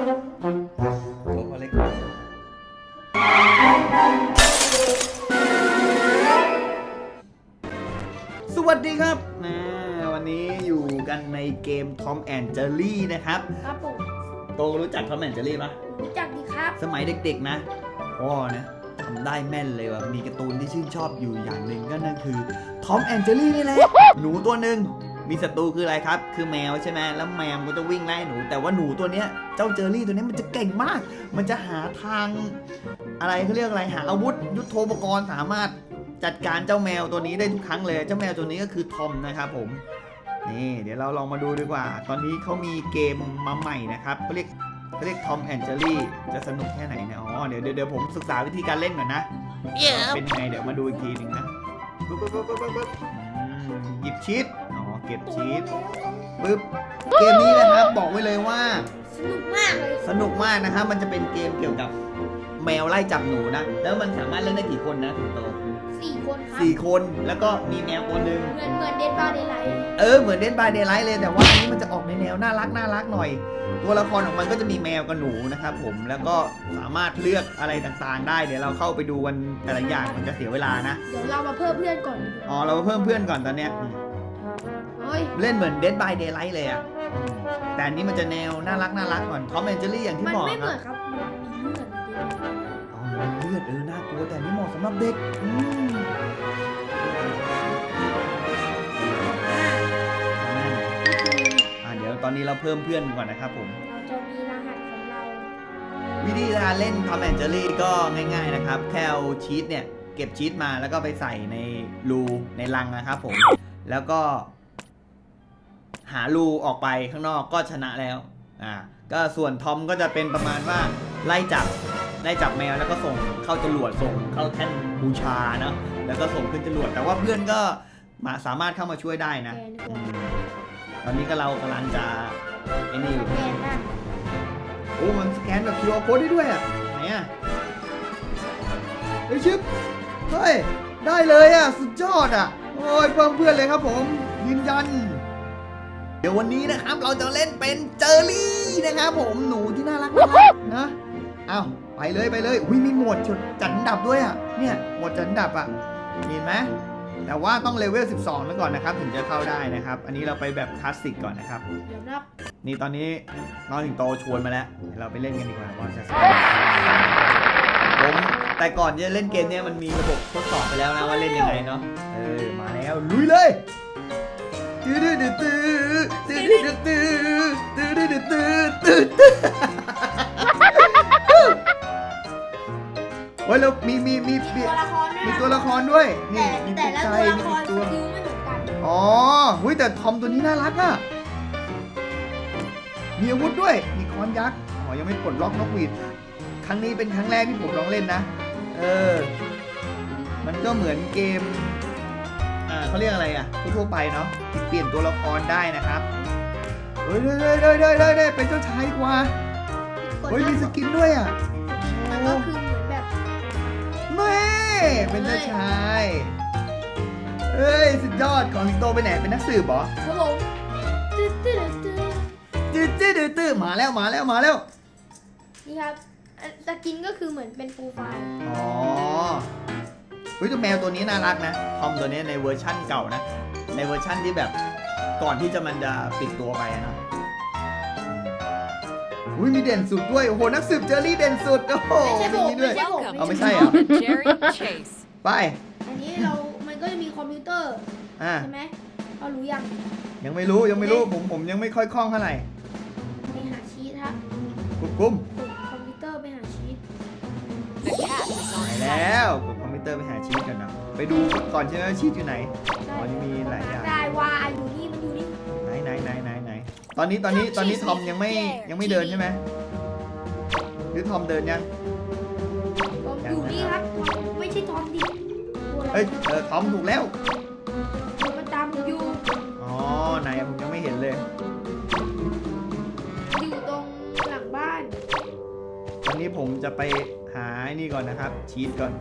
โอ้เล็กสวัสดีครับนะวันนี้อยู่กันในเกม Tom and Jerry นะครับ ครับผมโตรู้จัก Tom and Jerry ปะรู้จักดีครับ สมัยเด็กๆนะพ่อนะทำได้แม่นเลยว่ามีการ์ตูนที่ชื่นชอบอยู่อย่างหนึ่งก็นั่นคือ Tom and Jerry นี่แหละ หนูตัวหนึ่ง มีศัตรูคืออะไรครับ คือแมวใช่ไหมแล้วแมวมันก็จะวิ่งไล่หนู แต่ว่าหนูตัวเนี้ย เจ้าเจอรี่ตัวเนี้ยมันจะเก่งมาก มันจะหาทาง อะไรเขาเรียกอะไร หาอาวุธ ยุทโธปกรณ์สามารถจัดการเจ้าแมวตัวนี้ได้ทุกครั้งเลย เจ้าแมวตัวนี้ก็คือทอมนะครับผม นี่ เดี๋ยวเราลองมาดูดีกว่า ตอนนี้เขามีเกมมาใหม่นะครับเขาเรียกเขาเรียกทอมแอนเจอรี่ จะสนุกแค่ไหนเนี่ยอ๋อเดี๋ยวเดี๋ยวเดี๋ยวผมศึกษาวิธีการเล่นก่อนนะ เป็นยังไงเดี๋ยวมาดูอีกทีหนึ่งนะปึ๊บปึ๊บปึ๊บปึ๊บปึ๊บอืมหยิบชีตอ๋อเก็บชีตปึ๊บเกมนี้นะครับบอกไว้เลยว่า สนุกมากเลยสนุกมากนะครับมันจะเป็นเกมเกี่ยวกับแมวไล่จับหนูนะ แล้วมันสามารถเล่นได้กี่คนนะถึงโตสี่คนครับสี่คนแล้วก็มีแมวตัวหนึ่ง เหมือนเหมือนเดนบาร์เดย์ไลท์เออเหมือนเดนบายเดย์ไลท์เลยแต่ว่าอันนี้มันจะออกในแนวน่ารักน่ารักหน่อย ตัวละครของมันก็จะมีแมวกับหนูนะครับผมแล้วก็สามารถเลือกอะไรต่างๆ ได้เดี๋ยวเราเข้าไปดูกันแต่ละอย่างมันจะเสียเวลานะ เดี๋ยวเรามาเพิ่มเพื่อนก่อนดีกว่าอ๋อเราเพิ่มเพื่อนก่อนตอนเนี้ยอืมเฮ้ย เล่นเหมือน Dead by Daylight เลยอะอืมแต่อันนี้มันจะแนวน่ารักน่ารักก่อนทอมแอนเจอรี่อย่างที่มันบอกไม่เหคมืรัอบนครับ มันมีเลือดในเดนบาร์เดย์ไลท์อ๋อมันเลือดเออน่ากลัวแต่อันนี่เหมาะสำหรับเด็กอืมนั่นอะเดี๋ยวตอนนี้เราเพิ่มเพื่อนก่อนนะครับผมเราจะมีรหัสของเรา วิธีการเล่นทอมแอนเจอรี่ก็ง่ายๆนะครับ แค่เอาชีตเนี่ย เก็บชีตมาแล้วก็ไปใส่ในรูในรังนะครับผม แล้วก็ หารูออกไปข้างนอกก็ชนะแล้วอ่าก็ส่วนทอมก็จะเป็นประมาณว่าไล่จับไล่จับแมวแล้วก็ส่งเข้าจรวดส่งเข้าแท่นบูชาเนาะแล้วก็ส่งขึ้นจรวดแต่ว่าเพื่อนก็มาสามารถเข้ามาช่วยได้นะแกนดีกอืว่ามตอนนี้ก็เรากำลังจะไอ้นี่อยู่แกนได้โอ้มันสแกนแบบ QR code ได้ด้วยอะไหนอะเฮ้ยชิปเฮ้ยได้เลยอะ สุดยอดอะ โอ้ยเพิ่มเพื่อนเลยครับผมยืนยัน เดี๋ยววันนี้นะครับเราจะเล่นเป็นเจอรี่นะครับผมหนูที่น่ารักน่ารักนะเอาไปเลยไปเลยอุ้ยมีหมวดจุดจัดอันดับด้วยอะเนี่ยหมวดจัดอันดับอะเห็นไหมแต่ว่าต้องเลเวล 12ไปก่อนนะครับ ถึงจะเข้าได้นะครับ อันนี้เราไปแบบคลาสสิกก่อนนะครับเดี๋ยวนับนี่ตอนนี้น้องสิงโตชวนมาแล้วเดี๋ยวเราไปเล่นกันดีกว่าว่าจะสนุกผมแต่ก่อนจะเล่นเกมเนี้ยมันมีระบบทดสอบไปแล้วนะว่าเล่นยังไงเนาะเออมาแล้วลุยเลย ตื้อตื้อตื้อตื้อตื้อตื้อตื้อตื้อตื้อตื้อตื้อตื้อโอ้ยแล้วมีมีมีมีตัวละครด้วยมีนะตัวละครด้วยแต่นี่มีแต่ตุ๊กละใจตัวละมีครตัวสกิลไม่เหมือนกันอ๋อหุ้ยแต่ทอมตัวนี้น่ารักอะมีอาวุธด้วย มีค้อนยักษ์ อ๋อ ยังไม่ปลดล็อกนกหวีด ครั้งนี้เป็นครั้งแรกที่ผมลองเล่นนะ เออ มันก็เหมือนเกมอ่า เขาเรียกอะไรอะทั่วๆไปเนาะที่เปลี่ยนตัวละครได้นะครับเฮ้ยเฮ้ยเฮ้ยเฮ้ยเฮ้ยเฮ้ยเฮ้ยเป็นเจ้าชายดีกว่ากดเฮ้ยมีนั่งสกินด้วยอะมันก็คือเหมือนแบบแม่เป็นเจ้าชายเฮ้ยสุดยอดของสิงโตไปไหนเป็นนักสืบเหรอครับผมตื้อตื้อตื้อตื้อตื้อตื้อตื้อมาแล้วมาแล้วมาแล้วนี่ครับอันสกินก็คือเหมือนเป็นปูไฟล์อ๋อ เฮ้ยตัวแมวตัวนี้น่ารักนะทอมตัวนี้ในเวอร์ชั่นเก่านะ ในเวอร์ชั่นที่แบบก่อนที่จะมันจะปิดตัวไปอะเนาะอุ้ยมีเด่นสุดด้วย โอ้โห นักสืบเจอรี่เด่นสุด โอ้โหไม่ใช่ผมมีด้วยไม่ใช่ผมเอาไม่ใช่เหรอ Jerry Chase. ไป อันนี้เรา มันก็จะมีคอมพิวเตอร์อะใช่ไหมเรารู้ยังยังไม่รู้ยังไม่รู้ผมผมยังไม่ค่อยคล่องเท่าไหร่ไปหาชีตครับกุมกุ้มกดคอมพิวเตอร์ไปหาชีต The cat is ไป on แล้ set. วกดคอมพิว เตอร์ไปหาชีตกันนะ ไปดูก่อนใช่ไหมว่าชีตอยู่ไหนอ๋อยังมีหลายอย่าง ได้ว่าอยู่นี่มันอยู่นี่ ไหนไหนไหนไหนไหนตอนนี้ตอนนี้ตอนนี้ทอมยังไม่ยังไม่เดินใช่ไหมหรือทอมเดินยัง ผมอยู่นี่ครับไม่ใช่ทอมดิตัวอะไรเอ้ยเออทอมถูกแล้วตัวมันตามผมอยู่ อ๋อไหนผมยังไม่เห็นเลย อยู่ตรงหลังบ้าน ตอนนี้ผมจะไปหาไอ้นี่ก่อนนะครับ ชีตก่อน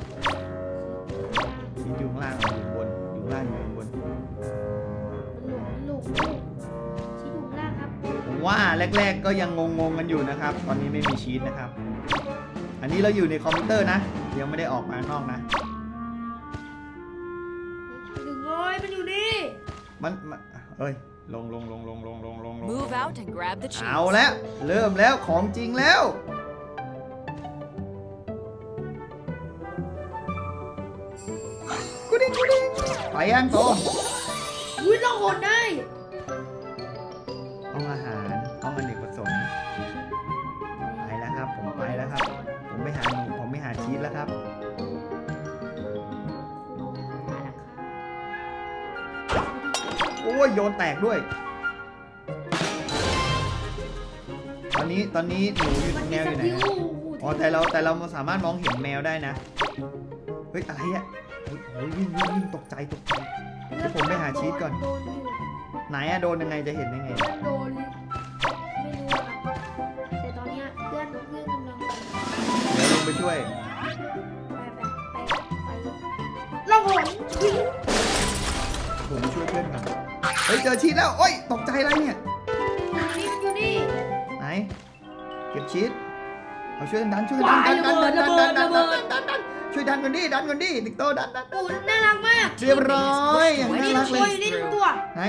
ว่าแรก ๆ ก็ยังงงๆกันอยู่นะครับ ตอนนี้ไม่มีชีตนะครับ อันนี้เราอยู่ในคอมพิวเตอร์นะ ยังไม่ได้ออกมาข้างนอกนะ ถึงเลยมันอยู่นี่ มันมันเอ้ย ลงลงลงลงลงลงลงลง Move out and grab the เอา cheese. แล้ว เริ่มแล้วของจริงแล้ว กูดิ้งกูดิ้งไปยังโต อุ้ยเราโหดได้ ห้องอาหาร ห้องอเนกประสงค์ไปแล้วครับ ผมไปแล้วครับ ผมไปหาหนูผมไปหาชีสแล้วครับโอ้ยโยนแตกด้วย ตอนนี้ตอนนี้หนูอยู่มันแมมีวสอยู่ไหนกิลอะอ๋อแต่เราแต่เราสามารถมองเห็นแมวได้นะ เฮ้ยอะไรอะเฮ้ยเฮ้ยวิ่งวิ่งวิ่งตกใจตกใจเดี๋ยวผมไปหาชีสก่อนโดนอยู่ไหนอะโดนยังไงจะเห็นได้ไงเพื่อนโด ช่วยไปไปไปไปเราโหดวิ่งผมไปช่วยเพื่อนก่อนเฮ้ยเจอชีสแล้วโอ้ยตกใจอะไรเนี่ยนี่มันอยู่นี่ไหน เก็บชีสเอาช่วยกันดันช่วยกันดันดันดันดันดันดันดันดันดันดันช่วยดันกันดิดันกันดิติ๊กโตดันดันโอ้น่ารักมากเรียบร้อยอย่างน่านี่รัทั้กงเลตัวยอยู่นี่ทั้งตัวไหน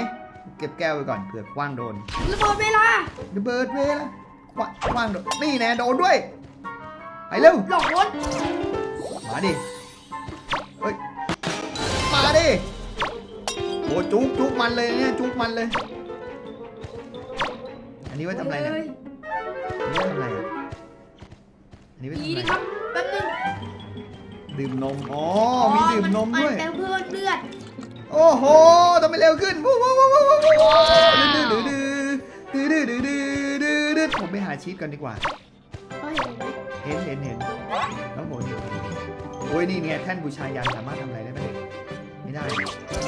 เก็บแก้วไปก่อนเผื่อคว้างโดนระเบิดเวลาระเบิดเวลาคว้าคว้างโดนนี่แน่โดนด้วย ไปเร็วหลอกรถมาดิเฮ้ยมาดิโอ้จุกจุกมันเลยเนี่ยจุกมันเลย อันนี้ไว้ทำอะไรเนี่ยเลยอันนี้ไว้ทำอะไรอะอันนี้ไว้ดีทำอะไรดิครับแป๊บนึงดื่มนมอ๋อมีดื่มนมด้วยแต่เพื่อนเลือดโอ้โหทำไมเร็วขึ้นวู้วู้วู้วู้วู้วู้ดื้อดื้อดื้อดื้อดื้อดื้อดื้อดื้อผมไปหาชีสก่อนดีกว่าเขาเห็นไหมเห็นเห็นเห็นแล้วโหเห็นโอ้ยนี่ไงแท่นบูชายันสามารถทำอะไรได้ไหมไม่ได้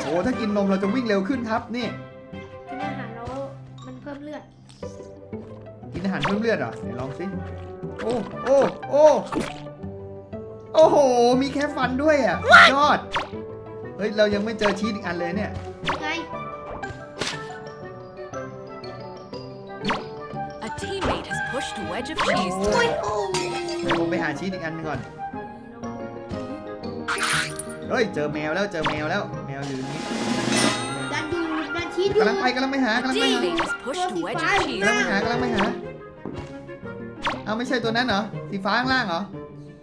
โอ้ถ้ากินนมเราจะวิ่งเร็วขึ้นครับนี่ กินอาหารแล้วมันเพิ่มเลือด กินอาหารเพิ่มเลือดเหรอไหนลองสิโอ้โอ้โอ้โอ้โห มีแค่ฟันด้วยอะสุดยอด เฮ้ย เรายังไม่เจอชีสอีกอันเลยเนี่ยไง A teammate has pushed a wedge of cheese โอ้ย through. โอ้ยเดี๋ยวผมไปหาชีสอีกอันหนึงก่อน เฮ้ย เจอแมวแล้วเจอแมวแล้ว แมวอยู่ตรงนี้ดันดูดันชี้ดูกำลังไปกำลังไปหากำลังไปหา Teammate has pushed a wedge of กำลัง cheese. ไปหากำลังไปหา เอาไม่ใช่ตัวนั้นเหรอ สีฟ้าข้างล่างเหรอ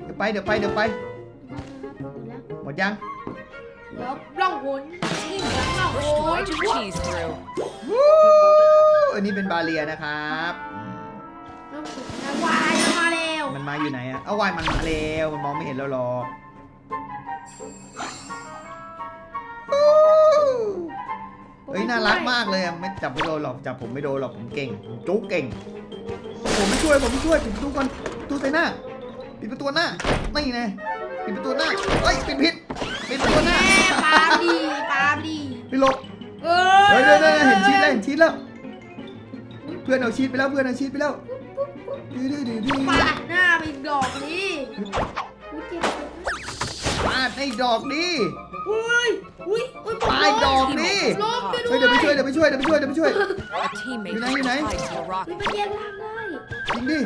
เดี๋ยวไปเดี๋ยวไปเดี๋ยวไป หมดยัง เดี๋ยวล่องหน Teammate has pushed a wedge of cheese through. วู้อันนี้เป็นบาเลียนะครับอืมล่องหนนะวาย มันมาแล้วมันมาอยู่ไหนอะเอาวายมันมาแล้วมันมองไม่เห็นเราหรอกวู้เฮ้ยน่ารักมากเลยอะไม่จับไม่โดนหรอกจับผมไม่โดนหรอกผมเก่งผมจุ๊กเก่งผมไม่ช่วยผมไม่ช่วยปิดประตูก่อนประตูใส่หน้าปิดประตูหน้าไม่ไงปิดประตูหน้าเฮ้ยปิดผิดปิดประตูหน้าแม่ปาล์มดีปาล์มดีไปหลบเอเฮ้ยเฮ้ยเฮ้ยเห็นชีสแล้วเห็นชีสแล้ว เพื่อนเอาชีสไปแล้วเพื่อนเอาชีสไปแล้ว ดื้อดื้อดื้อดื้อปาดหน้าไปอีกดอกนี้อุ้ยเจ็บเจ็บปาดไอ้ดอกนี้อุ้ยอุ้ยอุ้ยปาดดอกนี้ลบไปด้เฮ้วยยเดี๋ยวไปช่วยเดี๋ยวไปช่วยเดี๋ยวไปช่วยเดี๋ยวไปช่วย A teammate You know, has you been know. tied to a เฮ้ย rock. มันแยกร่างได้จริงดิ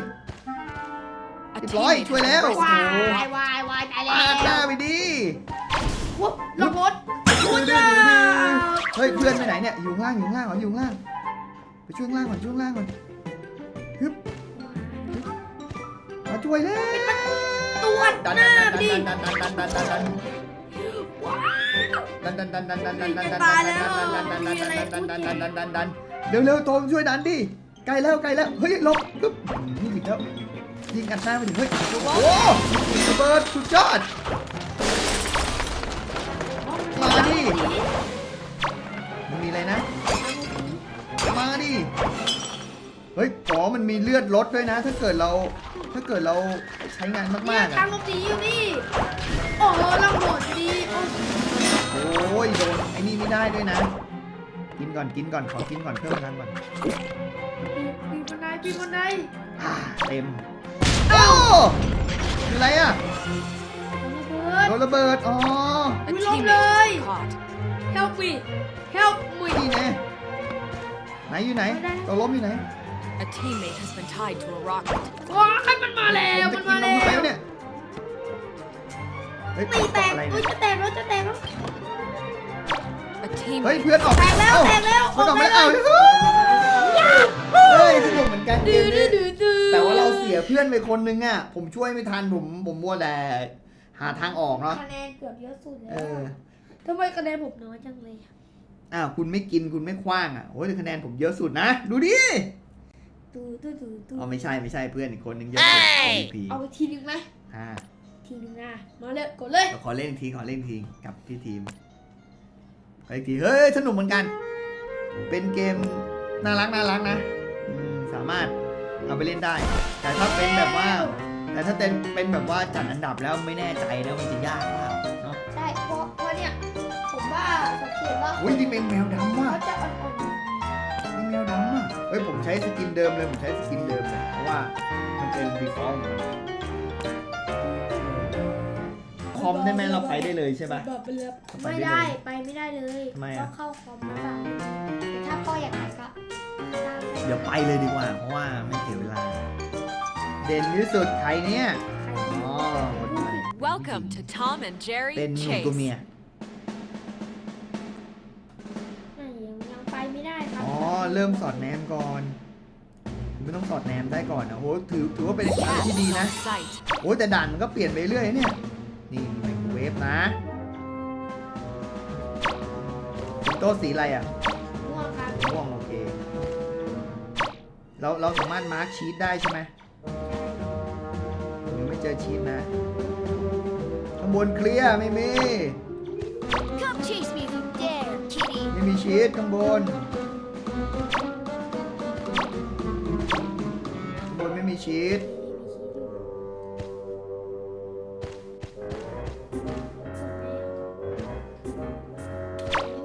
A เรียบร้อย teammate ช่วยแล้ว has วา burst ย through. วายวายตายแล้ปาดหน้าวไปดิวุ้บลงรถดื้อดื้อดื้อดื้อเฮ้ยเพื่อนไปไหนเนี่ยอยู่ข้างล่างอยู่ข้างล่างเหรออยู่ข้างล่างไปช่วยข้างล่างก่อนช่วยข้างล่างก่อนฮึบมา ช่วยแล้วตรวจดันหน้าดันดิดันดันดันดันดันดันดันว้าวดันดันดันดันดันดันดันจะดันตายแล้ดัวนดันดันดันมีอะไรดันพูดดันอีดันกดันดันดันเร็วเร็วโตมช่วยดันดิใกล้แล้วใกล้แล้วเฮ้ยหลบปึ๊บยิงผิดแล้วยิงอัดหน้าไปถึงเฮ้ยโอ้ระเบิดสุดยอดมาดิมันมีอะไรนะมาดิ เฮ้ยอ๋อมันมีเลือดลดด้วยนะ ถ้าเกิดเรา ถ้าเกิดเราใช้งานเนี่มายกๆทาอะงลบดีอยู่นี่ โอ้โหลำโหดดีโอ้โอ้ยโดนไอ้นี่ไม่ได้ด้วยนะ กินก่อนกินก่อนขอกินก่อนเพิ่มพลังก่อนปีบันไดปีบันไดอ่าเต็มโอ้คืออะไรอะระเบิดโดนระเบิดอ๋อ A We love teammate has life. been caught. help me help me นี่ไงไหนอยู่ไหนตัวล้มอยู่ไหน A A teammate has been tied to a rocket. ว้ายมันมาแล้วผมันจะมากินแล้ลงไปวเนี่ยเฮ้ยตีแตกอะไรอุ้ยเนี่ยจะแตกแล้วจะแตกแล้ว A เฮ้ย teammate เพื่อนออกแตกแล้วเอ้าแตกแล้วเพื่อนออกไม่แล้เอาวเฮ้ยสนุกเหมือนกันเกดื้อมดื้นี้อดื้อดื้อแต่ว่าเราเสียเพื่อนไปคนนึงอะ ผมช่วยไม่ทันผมผมมัวแต่หาทางออกเนาะคะแนนเกือบเยอะสุดแล้เอวอทำไมคะแนนผมน้อยจังเลยอ้าวคุณไม่กินคุณไม่คว้างอะโอ้ยแต่คะแนนผมเยอะสุดนะ ดูดิ ดูดูดูดูอ๋อไม่ใช่ไม่ใช่เพื่อนอีกคนนึงเยอะสุด MVP เอาไปทีนึงไหมอ่าทีนึงนะมาเลยกดเลยเราขอเล่นอีกทีขอเล่นอีกทีกับพี่ทีมขออีกทีเฮ้ยสนุกเหมือนกัน เป็นเกมน่ารักน่ารักนะอืมสามารถเอาไปเล่นได้ แต่ถ้าเป็นแบบว่า แต่ถ้าเป็นเป็นแบบว่าจัดอันดับแล้วไม่แน่ใจนะมันจะยากเปล่าเนาะใช่เพราะเพราะเนี่ยผมว่าสังเกตว่าอุ้ยนี่เป็นแมวดำว่ะเขาจะอ่อนๆ ฮ้ยผมใช้สกินเดิมเลยผมใช้สกินเดิมเลยเพราะว่ามันเป็น default ของมันคอมได้ไหมเราไปได้เลยใช่ปะแบบไปเลยไปไม่ได้ได้เลยไปไม่ได้เลยทำไมอะ ต้องเข้าคอมแล้วเปล่าแต่ถ้าพ่ออยากไปก็ตามเดี๋ยวไปเลยดีกว่า เพราะว่าไม่เสียเวลา เด่นที่สุดใครเนี่ย ใครที่อ๋อคนใหม่ Welcome to Tom and Jerry เป็นหนุ่มตัว Chase. เมีย เริ่มสอดแนมก่อนคุณไม่ต้องสอดแนมได้ก่อนนะโอ้โหถือถือว่าเป็นอะไรที่ดีนะ On sight. โอ้ยแต่ด่านมันก็เปลี่ยนไปเรื่อยเนี่ยนี่มีไมโครเวฟนะสิงโตสีอะไรอะม่วงครับม่วงโอเคเราเราสามารถมาร์คชีตได้ใช่ไหมยังไม่เจอชีตนะข้างบนเคลียร์ไม่มี Come chase me if you dare kitty ไม่มีชีตข้างบน ชีต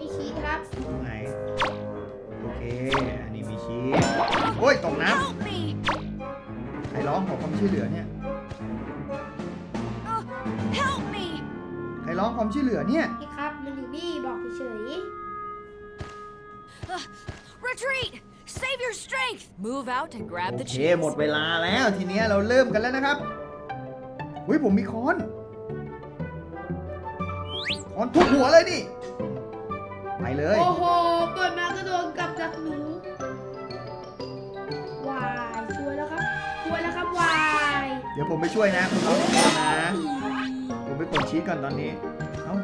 มีชีสครับตรงไหน โอเค อันนี้มีชีตโอ้ย ตกน้ Help me ำใครร้องขอความช่วยเหลือเนี่ย Help me ใครร้องความช่วยเหลือเนี่ย Move out and grab โอ the เค cheese. หมดเวลาแล้วทีเนี้ยเราเริ่มกันแล้วนะครับเฮ้ยผมมีค้อนค้อนทุบหัวเลยนี่ไปเลย โอ้โห เปิดมาก็โดนกลับจากหนู วาย ช่วยแล้วครับ ช่วยแล้วครับ วายเดี๋ยวผมไปช่วยนะคุณร้องก่อนนะ ผมไปกดชีตก่อนตอนนี้ เอ้า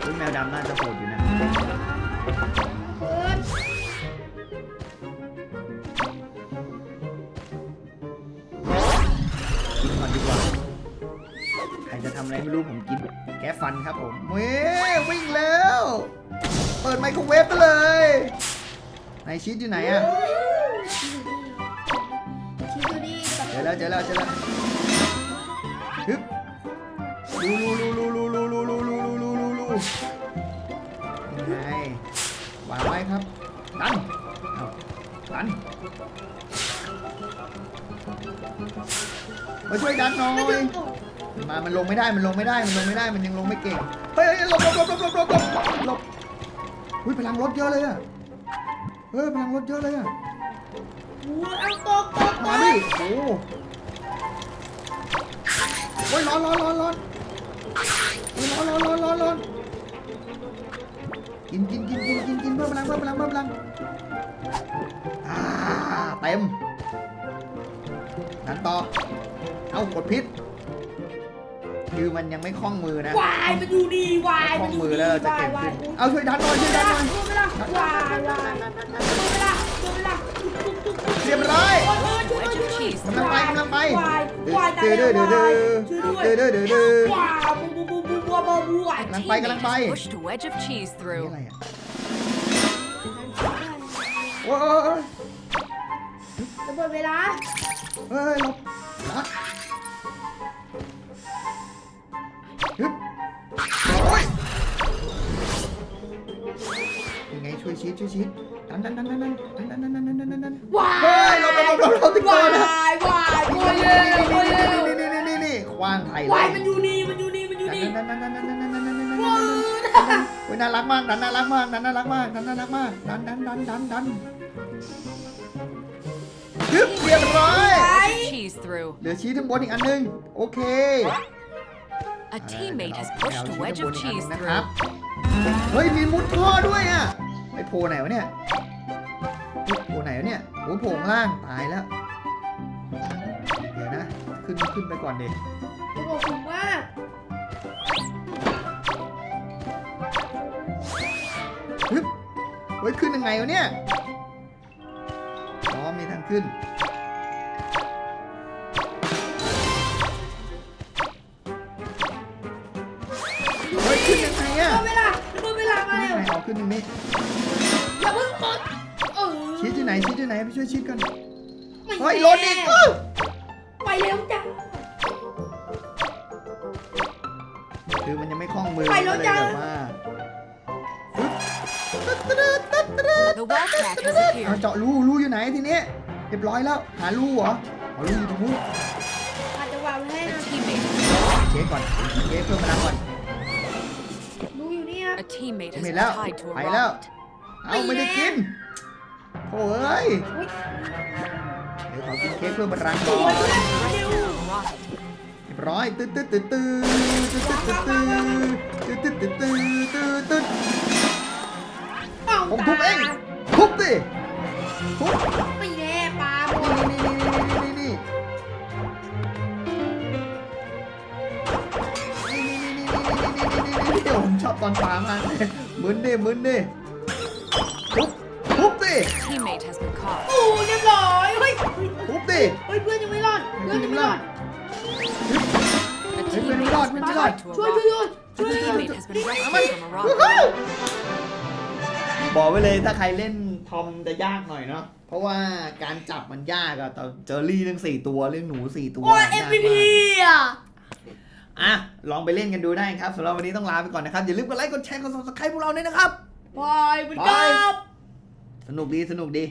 เฮ้ยแมวดำน่าจะโหดอยู่นะำอะไรไม่รู้ผมกินแก้ฟันครับผมเว้ยวิ่งแล้ว เปิดไมโครเวฟไปเลยไหนชีสอยู่ไหนอะชี้ดูดิกับเจอแล้วเจอแล้วเจอแล้วฮึบลูลูลูลูลูลูลูลูลูลูลูลูยังไงวางไว้ครับดันเอาดันมาช่วยดันหน่อไม่ยถึงอก มา มันลงไม่ได้ มันลงไม่ได้ มันลงไม่ได้ มันยังลงไม่เก่ง เฮ้ยหลบหลบหลบหลบหลบหลบหุ้ยพลังรถเยอะเลยอะเฮ้ยพลังรถเยอะเลยอะวัวอาตกตกตมาดิโอ้โหโอ้ยร้อนร้อนร้อนร้อนโอ้ร้อนร้อนร้อนร้อนร้อนกินกินกินกินกินกินเพิ่มพลังเพิ่มพลังเพิ่มพลังอ่าเต็มนันต่อ เอากดพิษ คือมันยังไม่คล่องมือนะวายมันอยู่ดีวายคล่มัอนงอยู่มือดีแล้วเราจะวาเก่ยงวาขึ้ยนเอาช่วยดันหน่อยช่วยดันหน่อยดูเวลาวายวายดูเวลาดูเวลาเรียบร้อยโอ้ยช่วยด้วยช่วยด้วยกำลังไปกำลังไปวายวายตายเดือดแล้วเดือดวาเดือดยช่วยด้วยเดือดเดือดเดือดเดือดว้าวบูบูบูบูบูบูวาย A Gonna fight, teammate gonna fight. has pushed a wedge of cheese นี่ through. อะไรอะโอ้ยโอ้ยโอ้ยระเบิดเวลา เฮ้ยหลบ ช่วยชีสช่วยชีสดันดันดันดันดันดันดันดันดันดันดันดันวาเฮ้ยหลบหลบหลบหลบหลบติ๊กเกอวาร์นะยว้ายโวยเร็วโวยเร็วนี่นี่นี่นี่นี่คว้างไข่เลวายยมันอยู่นี่มันอยู่นี่มันอยู่นี่ดันดันดันดันดันดันดันดันดันดันดันว้าโอ้ยน่ารักมากดันน่ารักมากดันน่ารักมากดันน่ารักมากดันดันดันดันดันฮึบเรียบร้อย Cheese through. เหลือชี้ทั้งบนอีกอันหนึงโอเค A teammate has pushed a wedge of cheese นะครับ through. เฮ้ยมีมุดท่อด้วยอะ ไอโพไหนวะเนี่ยเฮ้ยโพไหนวะเนี่ยโอ้โผงล่างตายแล้ว เดี๋ยวนะ ขึ้นขึ้นไปก่อนเด็กตัวบอกสูงมากฮึบเฮ้ยขึ้นยังไงวะเนี่ยอ๋อมีทางขึ้นเฮ้ยขึ้นยังไงโดอะนเวลาโดนเวลามาขึ้นแล้ยังไงวเอาขึ้นตรงนี้ อย่าเพิ่งกดเออชี้ที่ไหนชี้ที่ไหนไปช่วยชี้กันไม่เฮ้ยแน่รถอีกอื้อไปเร็วจัง คือมันยังไม่คล่องมือไปแล้วก็เลยจ้ะแบบว่า The wall crack has เอา appeared. เจาะรูรูอยู่ไหนทีเนี้ยเรียบร้อยแล้วหารูเหรอเอารูอยู่ตรงนู้นอาจจะวางไว้ให้ A นะ teammate, เช็คก่อนเช็คเพิ่มพลังก่อนดูอยู่นี่ครับ a teammate has ไม่ been แล้ว tied to a ไปแล้ว rocket. เอาไม่ได้กินโอ้ยอุ๊ยเดี๋ยวขอกินเค้กเพิ่มพลังสก่อวยนด้วยเร็ว A rocket. เรียบร้อยตึ๊ดตึ๊ดตึ๊ดตึ๊ดตึ๊ดตึ๊ดตึ๊ดตึ๊ดตึ๊ดตึ๊ดตึ๊ดตึ๊ดตึ๊ดเป่าผมทุบเองทุบดิทุบไม่แน่ปลาหมนี่ดนี่นี่นี่นี่นี่นี่นี่นี่นี่นี่นี่ผมชอบตอนปลามากเลยมึนดิมึนดิ ทุบทุบดิ A teammate has been caught. โอ้เรียบร้อยเฮ้ยเฮ้ยทุบดิ เฮ้ยเพื่อนยังไม่รอดเพื่อนยังไม่รอด A Hey, teammate Rod, has been Rod, tied to a ช่วยช่วย rocket. ช่วย A ช่วย teammate has been เอามัน rescued from a วู้ rocket. ฮู้บอกไว้เลยถ้าใครเล่นทอมจะยากหน่อยเนาะ เพราะว่าการจับมันยากอะแต่เจอรี่เรื่องสี่ตัวเรื่องหนูสี่ตัวโอ้ย ยากมาก MVP อะ อะ ลองไปเล่นกันดูได้ครับสำหรับวันนี้ต้องลาไปก่อนนะครับ อย่าลืมกดไลค์ กดแชร์ กด subscribe พวกเราด้วยนะครับ บายบุญกลับ สนุกดีสนุกดี